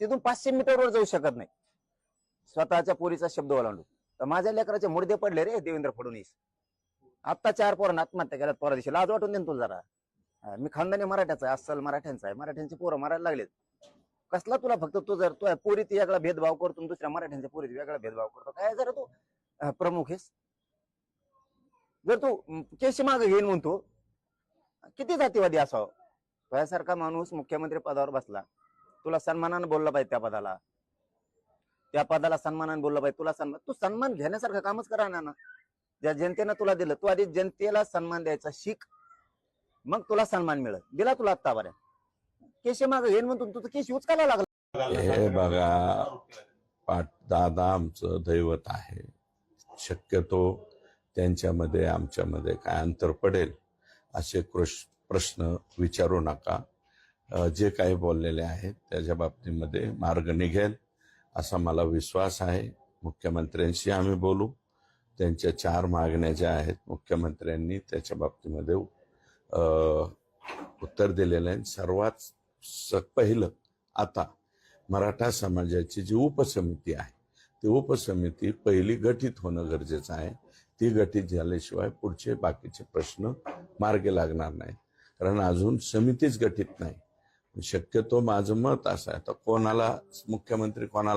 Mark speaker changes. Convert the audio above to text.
Speaker 1: तिथून पाचशे मीटरवर जाऊ शकत नाही. स्वतःच्या पोरीचा शब्द ओलांडू. तर माझ्या लेकराचे मुर्दे पडले रे देवेंद्र फडणवीस. आता चार पोरांना आत्महत्या केल्यात पोरा दिवशी. लाज वाटून देईन तुला जरा. मी खानदानी मराठ्याचा आहे अस्सल मराठ्यांचा आहे. मराठ्यांची पोरं मारायला लागलेत. कसला तुला फक्त तू जर तू पोरीत वेगळा भेदभाव करतो दुसऱ्या मराठ्यांच्या पोरीत वेगळा भेदभाव करतो. काय जरा तू प्रमुख आहेस? जर तू केशी मागे घेईन म्हणतो किती जातीवादी असावं? तुझ्यासारखा माणूस मुख्यमंत्री पदावर बसला. तुला सन्मानानं बोललं पाहिजे त्या पदाला. त्या पदाला सन्मानानं बोललं पाहिजे. तुला सन्मान तू सन्मान घेण्यासारखं कामच करा ना ना. ज्या जनतेनं तुला दिलं तू आधी जनतेला सन्मान द्यायचा शिक. मग तुला सन्मान मिळत दिला तुला आत्तापर्यंत केशी माग घेईन म्हणतो तुझं केशी उचकायला लागला.
Speaker 2: हे बघा पाट दादा आमचं दैवत आहे. शक्यतो त्यांच्यामध्ये आमच्यामध्ये काय अंतर पडेल? असे कृष प्रश्न विचारू नका. जे काही बोललेले आहेत त्याच्या बाबतीमध्ये मार्ग निघेल असा मला विश्वास आहे. मुख्यमंत्र्यांशी आम्ही बोलू. त्यांच्या चार मागण्या ज्या आहेत मुख्यमंत्र्यांनी त्याच्या बाबतीमध्ये उत्तर दिलेलं आहे सर्वात स- पहिलं आता मराठा समाजाची जी उपसमिती आहे ती उपसमिती पहिली गठीत होणं गरजेचं आहे. ती गठीत झाल्याशिवाय पुढचे बाकीचे प्रश्न मार्गी लागणार नाही कारण अजून समितीच गठीत नाही. शक्यतो माझं मत असं आहे. आता कोणाला मुख्यमंत्री कोणाला